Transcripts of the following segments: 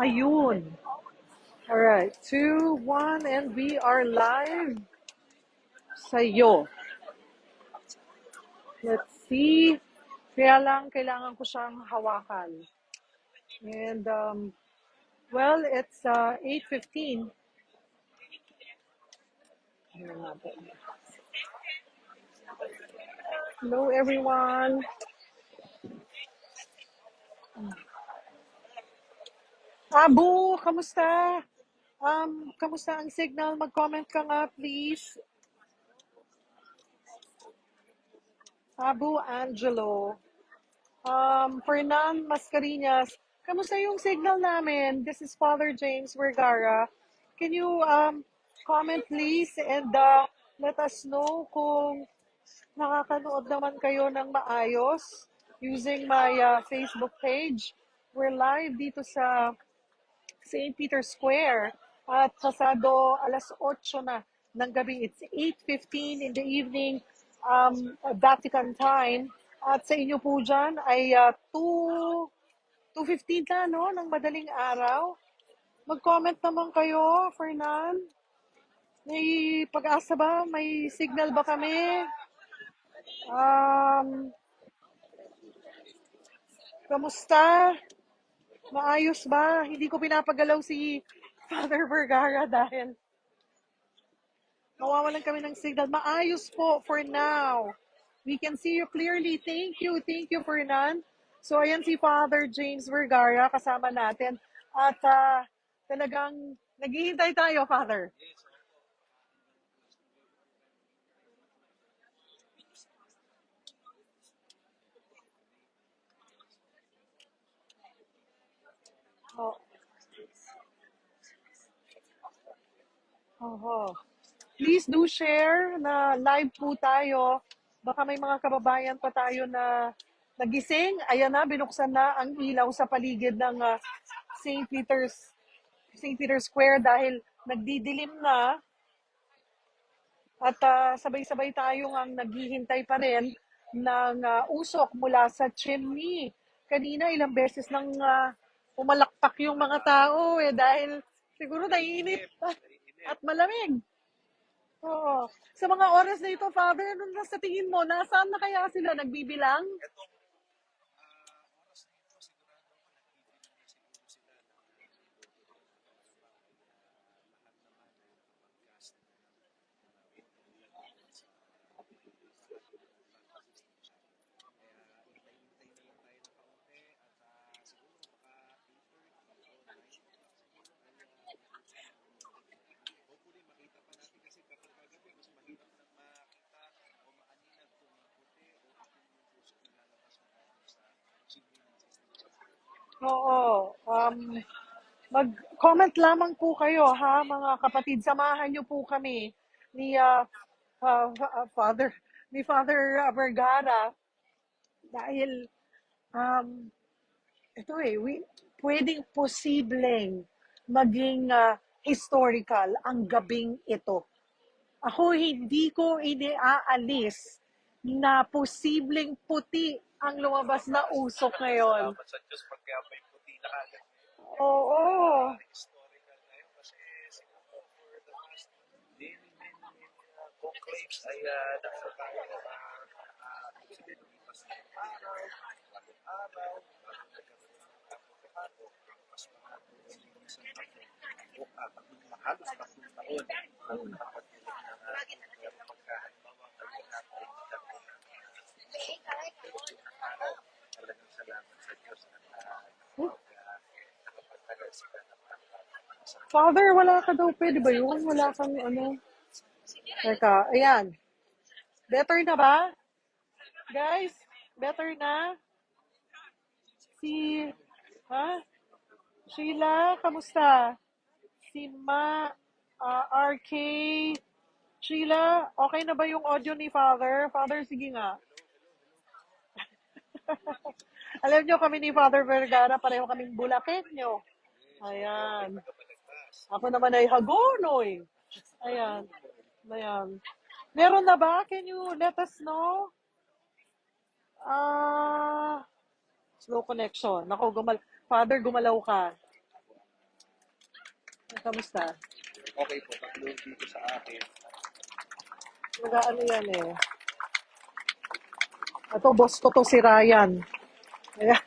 Ayun. All right. Two, one, and we are live sa'yo. Let's see. Kaya lang, kailangan ko siyang hawakan. And, um, well, it's uh, 8.15. Tingnan natin. Hello, everyone. Abu, kamusta? Um, kamusta ang signal? Mag-comment ka nga, please. Abu Angelo. Um, Fernan Mascarinhas. Kamusta yung signal namin? This is Father James Vergara. Can you um, comment, please? And uh, let us know kung nakakanood naman kayo ng maayos using my uh, Facebook page. We're live dito sa St. Peter's Square at pasado alas 8 na ng gabi. It's 8.15 in the evening um, Vatican time. At sa inyo po dyan ay uh, 2, 2.15 na no, ng madaling araw. Mag-comment naman kayo, Fernan. May pag-asa ba? May signal ba kami? Um, kamusta? Maayos ba? Hindi ko pinapagalaw si Father Vergara dahil mawawalan kami ng signal. Maayos po for now. We can see you clearly. Thank you. Thank you, Fernan. So, ayan si Father James Vergara kasama natin. At ah, talagang naghihintay tayo, Father. Oh, oho. Please do share na live po tayo. Baka may mga kababayan pa tayo na nagising. Ayan na, binuksan na ang ilaw sa paligid ng ah, St. Peter's St. Peter's Square dahil nagdidilim na at ah, sabay-sabay tayong ang naghihintay pa rin ng ah, usok mula sa chimney. Kanina ilang beses nang ah, pumalakpak yung mga tao eh dahil siguro naiinip at malamig. Oo. Sa mga oras na ito, Father, ano na sa tingin mo, nasaan na kaya sila nagbibilang? Oo. Um, mag-comment lamang po kayo, ha, mga kapatid. Samahan niyo po kami ni ah, ah, ah, Father ni Father Vergara dahil um, ito eh, we, pwedeng posibleng maging ah, historical ang gabing ito. Ako hindi ko iniaalis na posibleng puti ang lumabas na usok ngayon. Salamat sa Diyos pag kaya may puti na kagad. Oo. Uh, conclaves ay uh, nasa tayo na uh, sige, lumipas na araw, bagong araw, bagong ng kapatihano, mas mga isang tatlong, o ah, tatlong, halos tatlong taon ang nakapatuloy na uh, kaya pagkahalimbawa ngayon natin ay nagkaroon ng uh, araw. Talagang salamat sa Diyos at uh, nakapagtagal sila ng sa Father, wala ka daw. Pwede ba yun? Wala kang ano. Teka, ayan. Better na ba? Guys, better na? Si, ha? Sheila, kamusta? Si Ma, ah, RK, Sheila, okay na ba yung audio ni Father? Father, sige nga. Alam nyo kami ni Father Vergara, pareho kaming bulakenyo. Ayan. Ako naman ay hagonoy. Ayan. Ayan. Meron na ba? Can you let us know? Ah, slow connection. Nako, gumal Father, gumalaw ka. Kamusta? Okay po, tatlo dito sa akin. Nag-ano yan eh. Ito, boss ko to si Ryan. Ayan.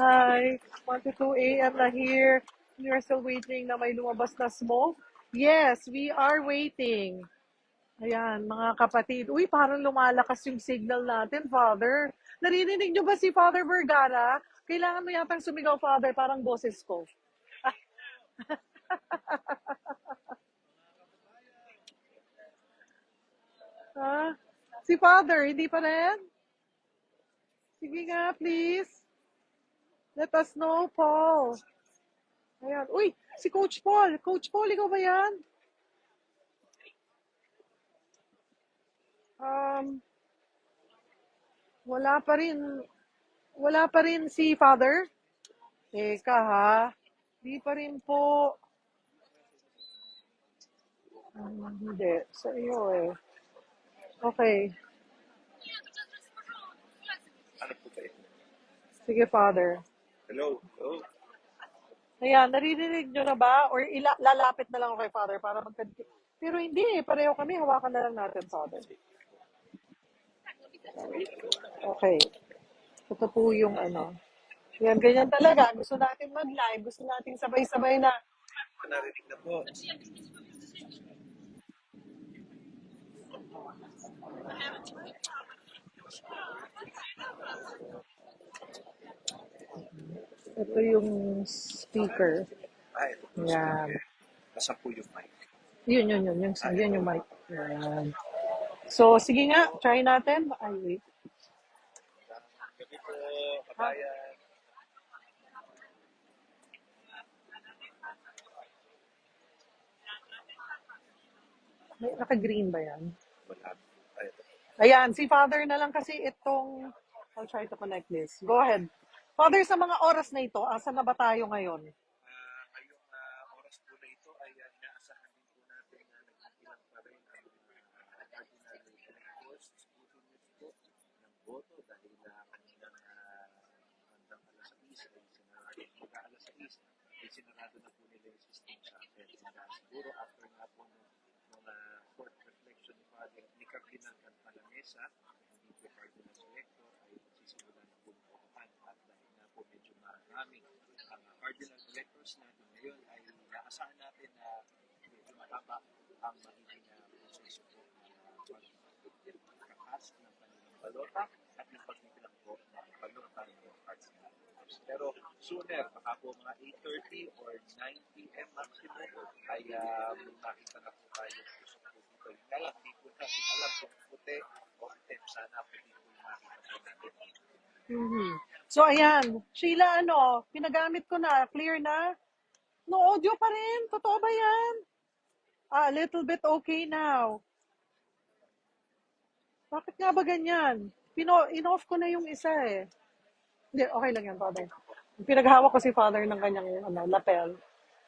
Hi, 1 to 2 a.m. na here. We are still waiting na may lumabas na smoke. Yes, we are waiting. Ayan, mga kapatid. Uy, parang lumalakas yung signal natin, Father. Naririnig nyo ba si Father Vergara? Kailangan mo yatang sumigaw, Father, parang boses ko. Ha? Si Father, hindi pa rin? Sige nga, please. Let us know, Paul. Ayan. Uy, si Coach Paul. Coach Paul, ikaw ba yan? Um, wala pa rin. Wala pa rin si Father. Teka ha. Di pa rin po. Um, hindi. Sa iyo eh. Okay. Ano? Sige, Father. Hello? Hello? Ayan, naririnig nyo na ba? Or ila- lalapit na lang ako kay Father para mag Pero hindi eh, pareho kami. Hawakan na lang natin, Father. Okay. Ito po yung ano. Yan, ganyan talaga. Gusto natin mag-live. Gusto natin sabay-sabay na. Narinig na po. Ito yung speaker. Ah, ito po. Yan. Nasaan po yung mic? Yun, yun, yun. Yung, yun yung mic. Yan. So, sige nga. Try natin. Ay, wait. Gabi po, kabayan. May, naka-green ba yan? Wala. Ayan, si Father na lang kasi itong... I'll try to connect this. Go ahead. Father, sa mga oras na ito, asa na ba tayo ngayon? Ah, ngayong ah, oras po na ito ay uh, inaasahan din po natin na nagkikilang pa rin ang uh, cardinal electors, scrutineers po ng boto dahil na uh, hanggang alas 6 ay sinarado, magka alas 6 ay sinarado na po nila yung system sa atin. Uh, siguro after nga po ng mga reflection ni Father ni Cardinal Cantalamesa, hindi po cardinal elector ay magsisimulan na po ng botohan at dahil nga po medyo marami ang uh, cardinal electors natin ngayon ay naasahan natin na medyo mahaba ang magiging uh, proseso po ng uh, pagkakas ng kanilang balota at yung pagbibilang po ng balota ng cardinal electors. Pero sooner, baka po mga 8.30 or 9 p.m. maximum ay uh, makita na po tayo gusto po dito. Yun nga lang, hindi po natin alam kung puti o itim. Sana po yung makita po natin. Mhm. So, ayan. Sheila, ano, pinagamit ko na. Clear na? No audio pa rin. Totoo ba yan? Ah, a little bit okay now. Bakit nga ba ganyan? Pino, in-off ko na yung isa eh. Hindi, okay lang yan, Father. Pinaghawak ko si Father ng kanyang ano, lapel.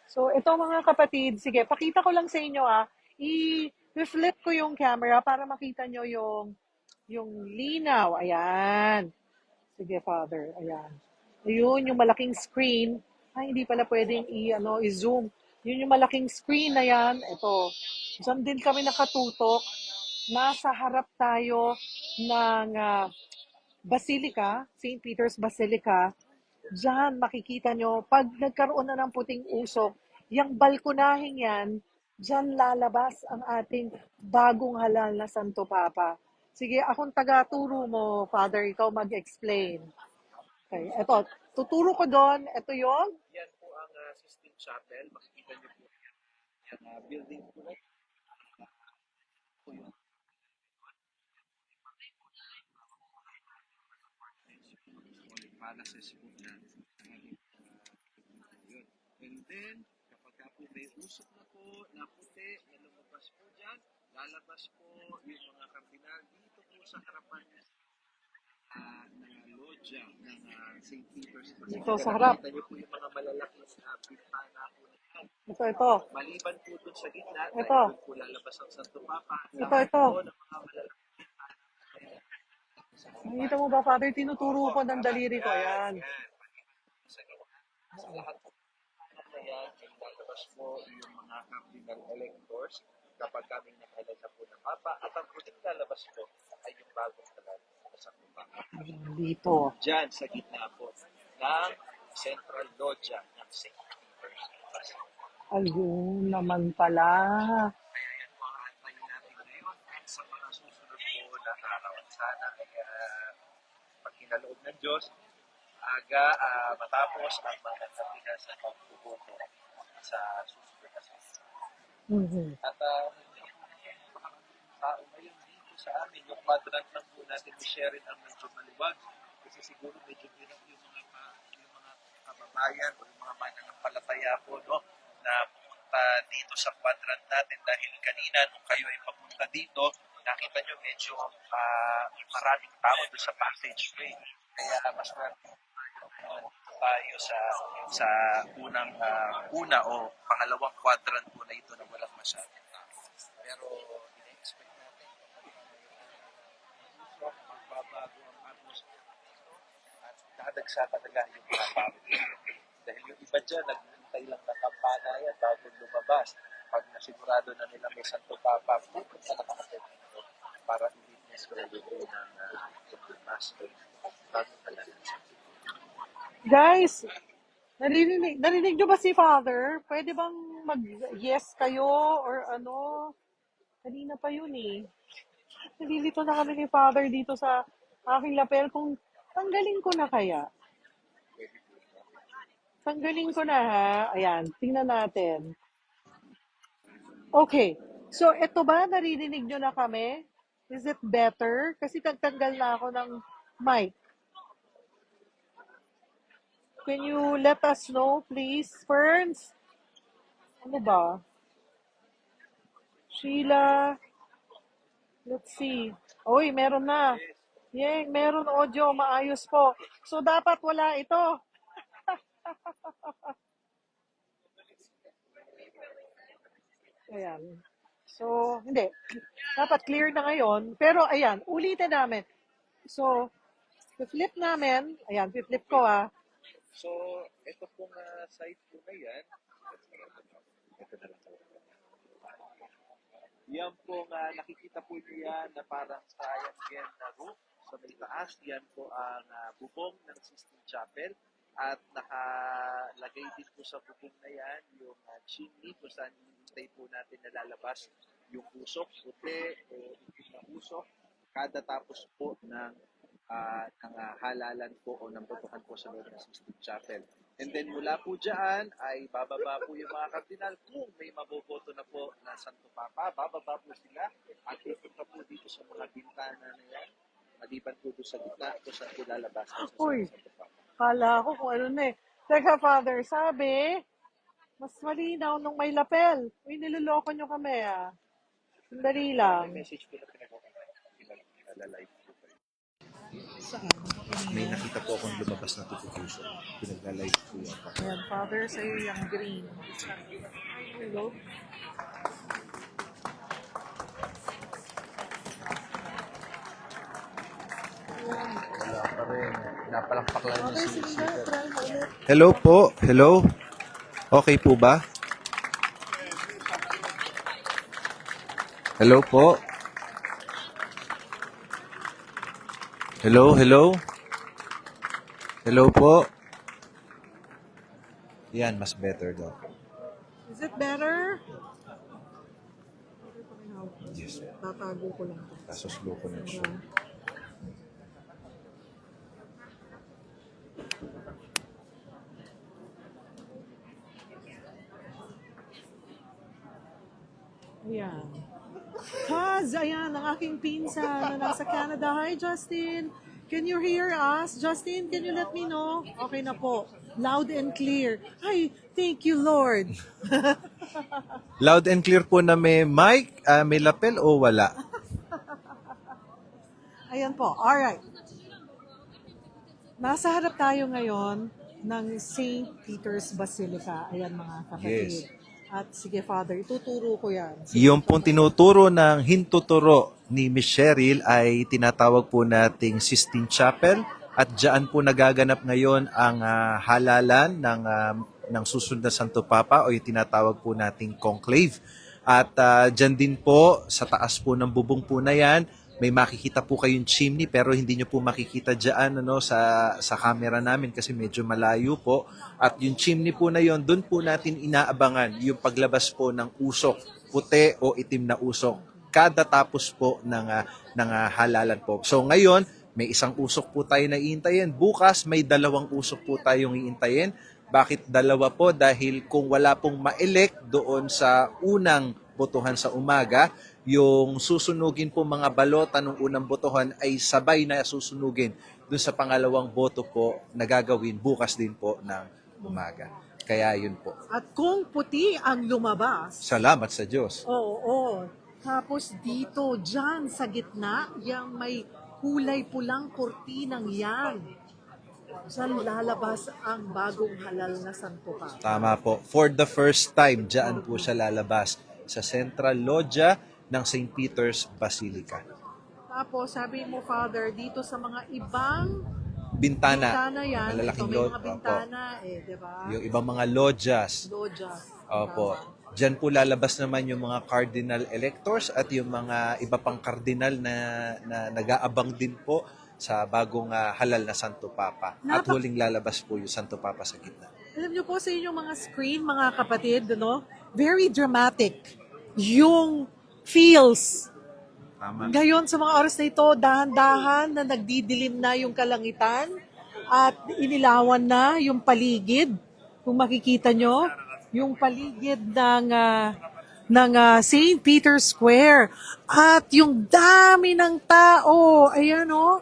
So, ito mga kapatid, sige, pakita ko lang sa inyo ah. I-flip ko yung camera para makita nyo yung yung linaw. Ayan. Sige, Father. Ayan. Ayun, yung malaking screen. Ay, hindi pala pwedeng i, ano, i-zoom. Yun yung malaking screen na yan. Ito. Diyan din kami nakatutok. Nasa harap tayo ng ah, Basilica, St. Peter's Basilica. Diyan makikita nyo, pag nagkaroon na ng puting usok, yung balkonahing yan, diyan lalabas ang ating bagong halal na Santo Papa. Sige, akong taga-turo mo, Father, ikaw mag-explain. Okay, eto, tuturo ko doon, ito yon Yan po ang uh, Sistine Chapel. Makikita niyo po yan. Yan uh, building po na po Holy Palaces po na yun. And then, kapag ka po may usok na po, na puti, na lumabas po dyan, lalabas po yung mga kardinal dito po sa harapan uh, ng lodja ng uh, St. Peter's. Dito sa harap. Nakita niyo po yung mga malalaking uh, bintana po. Ito, ito. Maliban po dun sa gitna, Ito. po lalabas ang Santo Papa. Ito, ito. Po ng mga malalaking Nakita mo ba, Father, tinuturo ko ng daliri ko. Ayan. yan. Sa lahat po lalabas lalabas po yung mga cardinal electors kapag kami nakailala po ng Papa at ang huling lalabas po ay yung bagong tagal sa Papa. Dito. Diyan sa gitna po ng Central Loggia ng St. Peter's Basilica. Ayun naman pala. Sa mga susunod po na araw sana ay uh, ng Diyos, aga ah, matapos ang mga kapinas sa pagbuboto sa susunod na. Mhm. At uh, tao ngayon dito sa amin, yung quadrant lang po natin ni Sherin ang medyo maluwag. Kasi siguro medyo hirap yung mga, pa- yung mga kababayan o yung mga mananampalataya po, no? Na pumunta dito sa quadrant natin dahil kanina nung kayo ay papunta dito, nakita nyo medyo ah, maraming tao doon sa passageway. Kaya mas maraming tayo sa sa unang ah, una o pangalawang quadrant po na ito na masyadong tao. Pero ina-expect natin kapag magbabago ang atmosphere at dadagsa talaga yung mga tao. Dahil yung iba dyan, naghihintay lang ng kampana yan bago lumabas. Pag nasigurado na nila may Santo Papa, pupunta na dito para i-witness ko yung ng uh, Mass bago talaga sa Guys, narinig, narinig nyo ba si Father? Pwede bang mag-yes kayo or ano? Kanina pa yun eh. Nalilito na kami ni Father dito sa aking lapel kung tanggalin ko na kaya. Tanggalin ko na ha. Ayan, tingnan natin. Okay. So, ito ba? Naririnig nyo na kami? Is it better? Kasi tagtanggal na ako ng mic. Can you let us know, please, Ferns? Ano ba? Sheila. Let's see. Uy, meron na. Yay, meron audio. Maayos po. So, dapat wala ito. Ayan. So, hindi. Dapat clear na ngayon. Pero, ayan, ulitin namin. So, flip namin. Ayan, flip ko ah. So, ito pong uh, site po na yan. Yan pong uh, nakikita po niyo yan na parang triangle na roof sa may taas. Yan po ang uh, bubong ng Sistine Chapel. At nakalagay din po sa bubong na yan yung uh, chimney kung saan hinihintay po natin na lalabas yung usok, puti o itim na usok kada tapos po ng ah, ng ah, halalan po o ng botohan po sa loob ng Sistine Chapel. And then mula po dyan ay bababa po yung mga kardinal kung may maboboto na po na Santo Papa, bababa po sila at pupunta po dito sa mga bintana na yan. Maliban po doon sa gitna kung saan po lalabas ang Uy. Santo Papa. Kala ko kung ano na eh. Teka, Father, sabi, mas malinaw nung may lapel. Uy, niloloko nyo kami ah. Sandali May lang. message po na kayo. Saan? May nakita po akong lumabas na notification. Pinag-live po yan. Ayan, Father, sa'yo yung green. Hello? Wala pa rin. Pinapalakpak lang mo ulit. Hello po. Hello. Okay po ba? Hello po. Hello, hello. Hello po. Yan, mas better daw. Is it better? Yes. Tatago ko lang. Kaso slow connection. Ayan. Ayan, ang aking pinsan na nasa Canada. Hi, Justin. Can you hear us? Justin, can you let me know? Okay na po. Loud and clear. Ay, thank you, Lord. Loud and clear po na may mic, ah, may lapel o wala? Ayan po. Alright. Nasa harap tayo ngayon ng St. Peter's Basilica. Ayan mga kapatid. Yes. At sige, Father, ituturo ko yan. Yung pong tinuturo ng hintuturo ni Miss Cheryl ay tinatawag po nating Sistine Chapel at diyan po nagaganap ngayon ang ah, halalan ng ah, ng susunod na Santo Papa o yung tinatawag po nating conclave. At ah, dyan din po, sa taas po ng bubong po na yan, may makikita po kayong chimney pero hindi nyo po makikita dyan ano, sa, sa camera namin kasi medyo malayo po. At yung chimney po na yon, doon po natin inaabangan yung paglabas po ng usok, puti o itim na usok kada tapos po ng, ah, ng ah, halalan po. So ngayon, may isang usok po tayo na iintayin. Bukas, may dalawang usok po tayong iintayin. Bakit dalawa po? Dahil kung wala pong ma-elect doon sa unang botohan sa umaga, yung susunugin po mga balota ng unang botohan ay sabay na susunugin doon sa pangalawang boto po na gagawin bukas din po ng umaga. Kaya yun po. At kung puti ang lumabas, Salamat sa Diyos. Oo, oo. Tapos dito, dyan sa gitna, yung may kulay pulang kurtinang yan. Diyan lalabas ang bagong halal na Santo Papa. Tama po. For the first time, dyan po siya lalabas sa Central Loggia ng St. Peter's Basilica. Tapos sabi mo, Father, dito sa mga ibang Bintana. bintana yan, malalaking ito may mga opo. bintana eh, di ba? Yung ibang mga lodjas. Loja. Opo. Diyan po lalabas naman yung mga cardinal electors at yung mga iba pang cardinal na, na nag-aabang din po sa bagong ah, halal na Santo Papa. At Napak- huling lalabas po yung Santo Papa sa gitna. Alam niyo po sa inyong mga screen, mga kapatid, no? Very dramatic yung feels Tama. Ngayon sa mga oras na ito, dahan-dahan na nagdidilim na yung kalangitan at inilawan na yung paligid. Kung makikita nyo, yung paligid ng, ah, ng ah, St. Peter's Square. At yung dami ng tao, ayan o,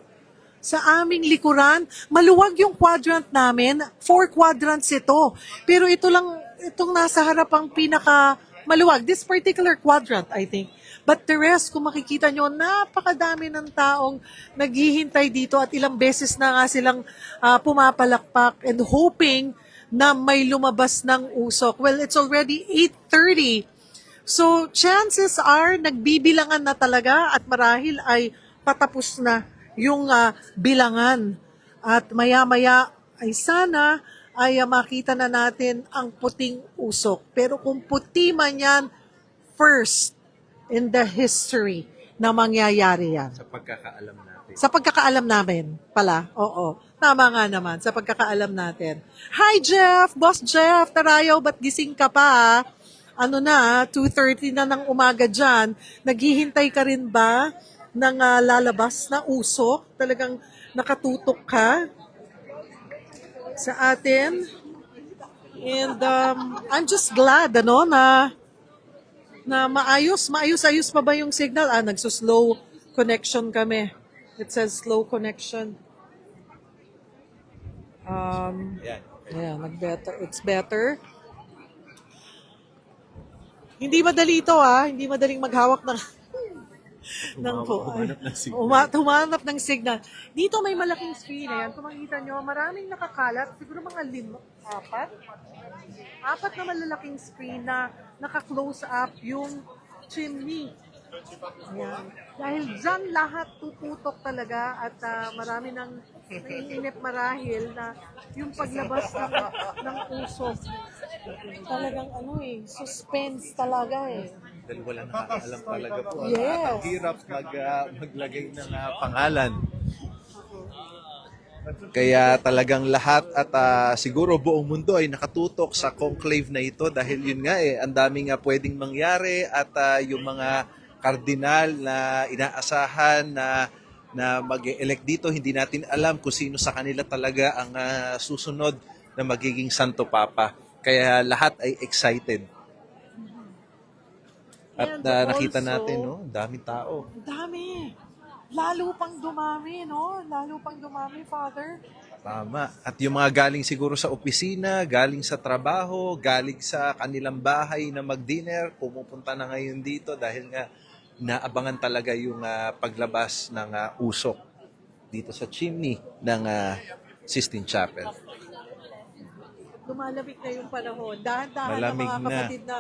sa aming likuran, maluwag yung quadrant namin. Four quadrants ito. Pero ito lang, itong nasa harap ang pinaka maluwag. This particular quadrant, I think. But the rest, kung makikita nyo, napakadami ng taong naghihintay dito at ilang beses na nga silang ah, pumapalakpak and hoping na may lumabas ng usok. Well, it's already 8.30. So, chances are, nagbibilangan na talaga at marahil ay patapos na yung ah, bilangan. At maya-maya ay sana ay ah, makita na natin ang puting usok. Pero kung puti man yan, first in the history na mangyayari yan. Sa pagkakaalam natin. Sa pagkakaalam namin pala, oo. Tama nga naman, sa pagkakaalam natin. Hi Jeff! Boss Jeff! Tarayaw, ba't gising ka pa? ah? Ano na, 2.30 na ng umaga dyan. Naghihintay ka rin ba ng ah, lalabas na usok? Talagang nakatutok ka sa atin? And um, I'm just glad, ano, na na maayos, maayos-ayos pa ba yung signal? Ah, nagsuslow connection kami. It says slow connection. Um, Yan. yeah, nag-better. It's better. Hindi madali ito ah. Hindi madaling maghawak ng ng po. Humanap ng signal. Uma- humanap ng signal. Dito may malaking screen. Ayan, kung makikita nyo, maraming nakakalat. Siguro mga lima, apat. Apat na malalaking screen na naka-close up yung chimney. Ayan. Dahil dyan lahat tututok talaga at ah, marami nang naiinip marahil na yung paglabas ng, ng usok. Talagang ano eh, suspense talaga eh. Dahil wala nakakaalam talaga po. Yes. Ang hirap mag, ah, maglagay ng ah, pangalan. Kaya talagang lahat at ah, siguro buong mundo ay nakatutok sa conclave na ito dahil yun nga eh, ang daming nga pwedeng mangyari at ah, yung mga kardinal na inaasahan na na mag-elect dito, hindi natin alam kung sino sa kanila talaga ang ah, susunod na magiging Santo Papa. Kaya lahat ay excited. At And ah, nakita also- natin, no, daming tao. Dami. Lalo pang dumami, no? Lalo pang dumami, Father. Tama. At yung mga galing siguro sa opisina, galing sa trabaho, galing sa kanilang bahay na mag-dinner, pumupunta na ngayon dito dahil nga naabangan talaga yung ah, paglabas ng ah, usok dito sa chimney ng ah, Sistine Chapel. Lumalamig na yung panahon. Dahan-dahan na Malamig mga na. kapatid na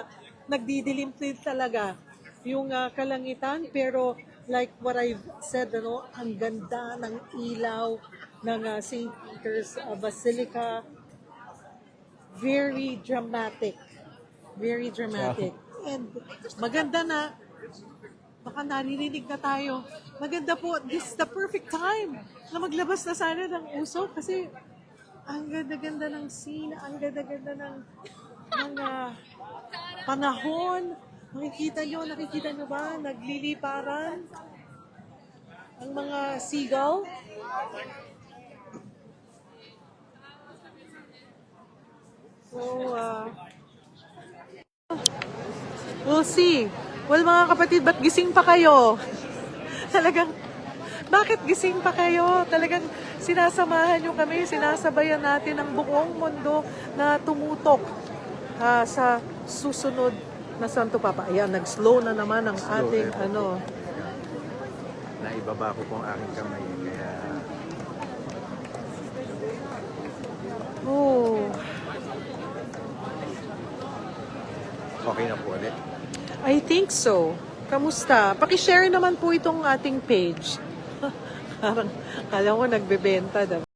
nagdidilim din talaga yung ah, kalangitan. Pero like what I've said, ano, ang ganda ng ilaw ng ah, St. Peter's ah, Basilica. very dramatic. Very dramatic. And maganda na, baka naririnig na tayo. Maganda po, this is the perfect time na maglabas na sana ng uso kasi ang ganda-ganda ng scene, ang ganda-ganda ng, ng ah, panahon. Nakikita nyo, nakikita nyo ba? Nagliliparan ang mga seagull. So, uh, we'll see. Well, mga kapatid, ba't gising pa kayo? Talagang, bakit gising pa kayo? Talagang sinasamahan nyo kami, sinasabayan natin ang buong mundo na tumutok ah, sa susunod na Santo Papa. Ayan, nag-slow na naman ang Slow, ating eh. ano. Naibaba ko pong aking kamay. Kaya Oh, okay na po ulit. I think so. Kamusta? Pakishare naman po itong ating page. Parang, kala ko nagbebenta. diba?